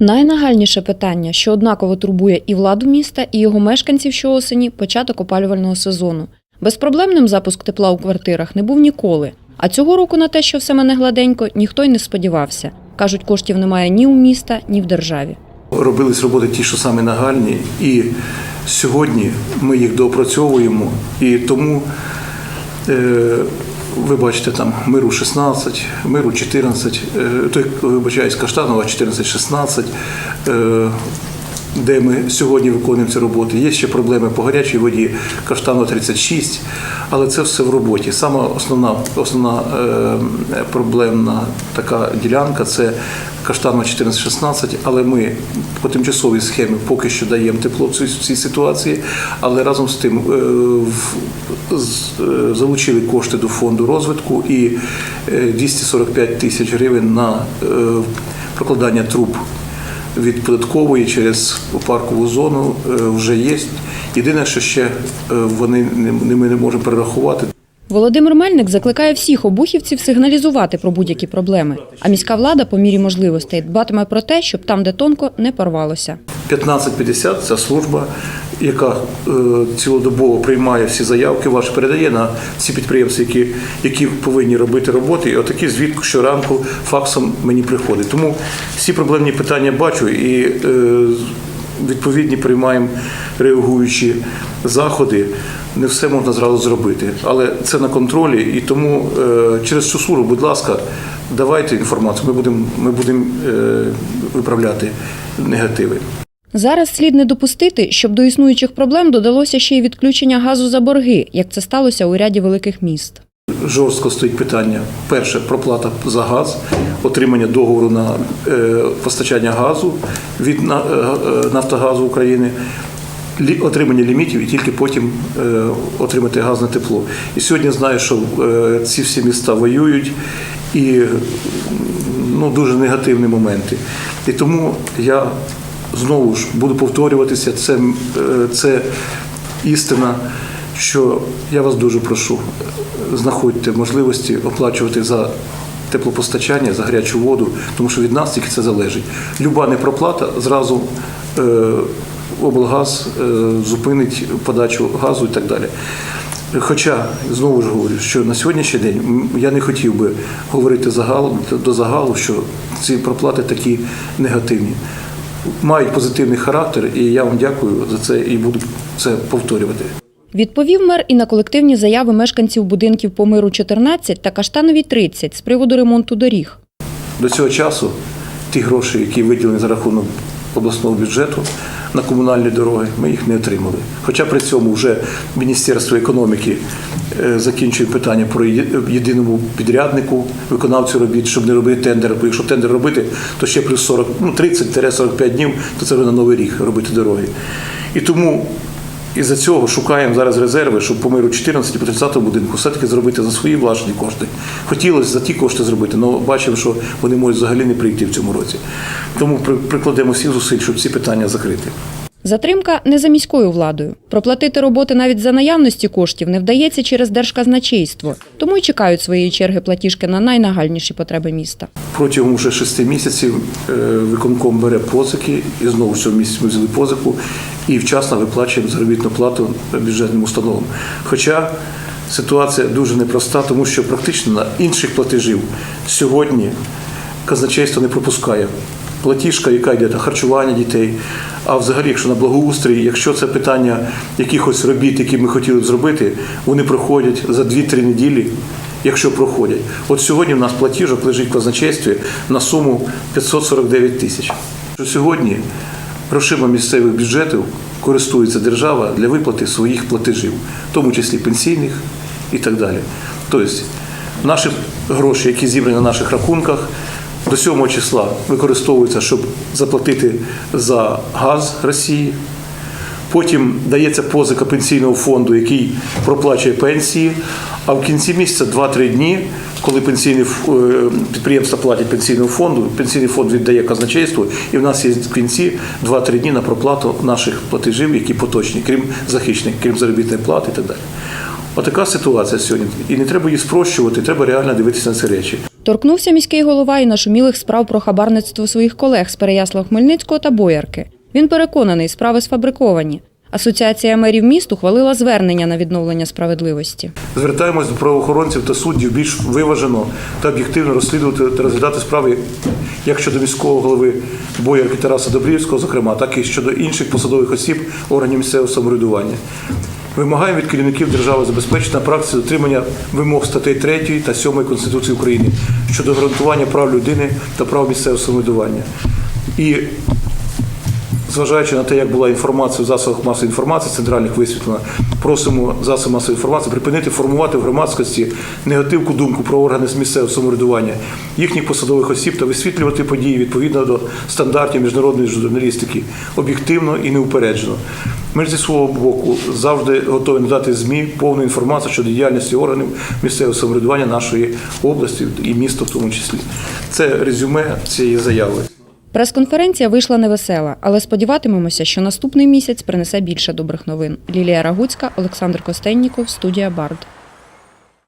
Найнагальніше питання, що однаково турбує і владу міста, і його мешканців щоосені – початок опалювального сезону. Безпроблемним запуск тепла у квартирах не був ніколи. А цього року на те, що все мене гладенько, ніхто й не сподівався. Кажуть, коштів немає ні у міста, ні в державі. Робились роботи ті, що саме нагальні, і сьогодні ми їх доопрацьовуємо. І тому е, ви бачите там миру 16, миру 14, е, той, вибачаюсь, Каштанова 14-16, е, де ми сьогодні виконуємо ці роботи. Є ще проблеми по гарячій воді, Каштанова 36, але це все в роботі. Сама основна, основна е, проблемна така ділянка це Каштанова 14-16, але ми по тимчасовій схемі поки що даємо тепло в цій, в цій ситуації, але разом з тим е, в- з- е, залучили кошти до фонду розвитку і е, 245 тисяч гривень на е, прокладання труб від податкової через паркову зону е, вже є. Єдине, що ще е, вони не- ми не можемо перерахувати. Володимир Мельник закликає всіх обухівців сигналізувати про будь-які проблеми. А міська влада по мірі можливостей дбатиме про те, щоб там, де тонко, не порвалося. 1550 – це служба, яка е, цілодобово приймає всі заявки, ваші передає на ці підприємства, які, які повинні робити роботи. І отакі звідки щоранку факсом мені приходить. Тому всі проблемні питання бачу і е, відповідні приймаємо реагуючі заходи. Не все можна зразу зробити, але це на контролі, і тому е, через цю службу, будь ласка, давайте інформацію. Ми будемо ми будемо е, виправляти негативи. Зараз слід не допустити, щоб до існуючих проблем додалося ще й відключення газу за борги, як це сталося у ряді великих міст. Жорстко стоїть питання. Перше проплата за газ, отримання договору на е, постачання газу від е, е, Нафтогазу України, отримання лімітів і тільки потім отримати газ на тепло. І сьогодні знаю, що ці всі міста воюють і ну, дуже негативні моменти. І тому я знову ж буду повторюватися, це, е, це істина, що я вас дуже прошу, знаходьте можливості оплачувати за теплопостачання, за гарячу воду, тому що від нас тільки це залежить. Люба непроплата зразу е, облгаз е, зупинить подачу газу і так далі. Хоча знову ж говорю, що на сьогоднішній день я не хотів би говорити загалом до загалу, що ці проплати такі негативні. Мають позитивний характер, і я вам дякую за це і буду це повторювати. Відповів мер і на колективні заяви мешканців будинків по миру 14 та Каштановій 30 з приводу ремонту доріг. До цього часу ті гроші, які виділені за рахунок обласного бюджету на комунальні дороги, ми їх не отримали. Хоча при цьому вже Міністерство економіки е, закінчує питання про єдиному підряднику, виконавцю робіт, щоб не робити тендер. Бо якщо тендер робити, то ще плюс 40, ну 30-45 днів, то це вже на новий рік робити дороги. І тому із-за цього шукаємо зараз резерви, щоб по миру 14 і по 30 будинку все-таки зробити за свої власні кошти. Хотілося за ті кошти зробити, але бачимо, що вони можуть взагалі не прийти в цьому році. Тому прикладемо всіх зусиль, щоб ці питання закрити. Затримка не за міською владою. Проплатити роботи навіть за наявності коштів не вдається через держказначейство, тому й чекають своєї черги платіжки на найнагальніші потреби міста. Протягом вже шести місяців е, виконком бере позики, і знову цього місяці ми взяли позику і вчасно виплачуємо заробітну плату бюджетним установам. Хоча ситуація дуже непроста, тому що практично на інших платежів сьогодні казначейство не пропускає. Платіжка, яка йде на харчування дітей, а взагалі, якщо на благоустрій, якщо це питання якихось робіт, які ми хотіли б зробити, вони проходять за 2-3 неділі, якщо проходять. От сьогодні в нас платіжок лежить в казначействі на суму 549 тисяч. Сьогодні грошима місцевих бюджетів користується держава для виплати своїх платежів, в тому числі пенсійних і так далі. Тобто наші гроші, які зібрані на наших рахунках, до 7 числа використовуються, щоб заплатити за газ Росії. Потім дається позика пенсійного фонду, який проплачує пенсії. А в кінці місяця 2-3 дні, коли пенсійні ф- е, підприємства платять пенсійному фонду, пенсійний фонд віддає казначейству, і в нас є в кінці 2-3 дні на проплату наших платежів, які поточні, крім захищених, крім заробітної плати і так далі. Отака ситуація сьогодні. І не треба її спрощувати, треба реально дивитися на ці речі. Торкнувся міський голова і нашумілих справ про хабарництво своїх колег з Переяслав Хмельницького та Боярки. Він переконаний, справи сфабриковані. Асоціація мерів міст ухвалила звернення на відновлення справедливості. Звертаємось до правоохоронців та суддів більш виважено та об'єктивно розслідувати та розглядати справи як щодо міського голови Боярки Тараса Добрівського, зокрема, так і щодо інших посадових осіб органів місцевого самоврядування. Вимагаємо від керівників держави забезпечити на практиці дотримання вимог статей 3 та 7 Конституції України щодо гарантування прав людини та прав місцевого самоврядування. І Зважаючи на те, як була інформація в засобах масової інформації центральних висвітлена, просимо засоби масової інформації припинити формувати в громадськості негативну думку про органи з місцевого самоврядування, їхніх посадових осіб та висвітлювати події відповідно до стандартів міжнародної журналістики, об'єктивно і неупереджено. Ми зі свого боку завжди готові надати ЗМІ повну інформацію щодо діяльності органів місцевого самоврядування нашої області і міста в тому числі. Це резюме цієї заяви. Прес-конференція вийшла невесела, але сподіватимемося, що наступний місяць принесе більше добрих новин. Лілія Рагуцька, Олександр Костенніков, студія Бард.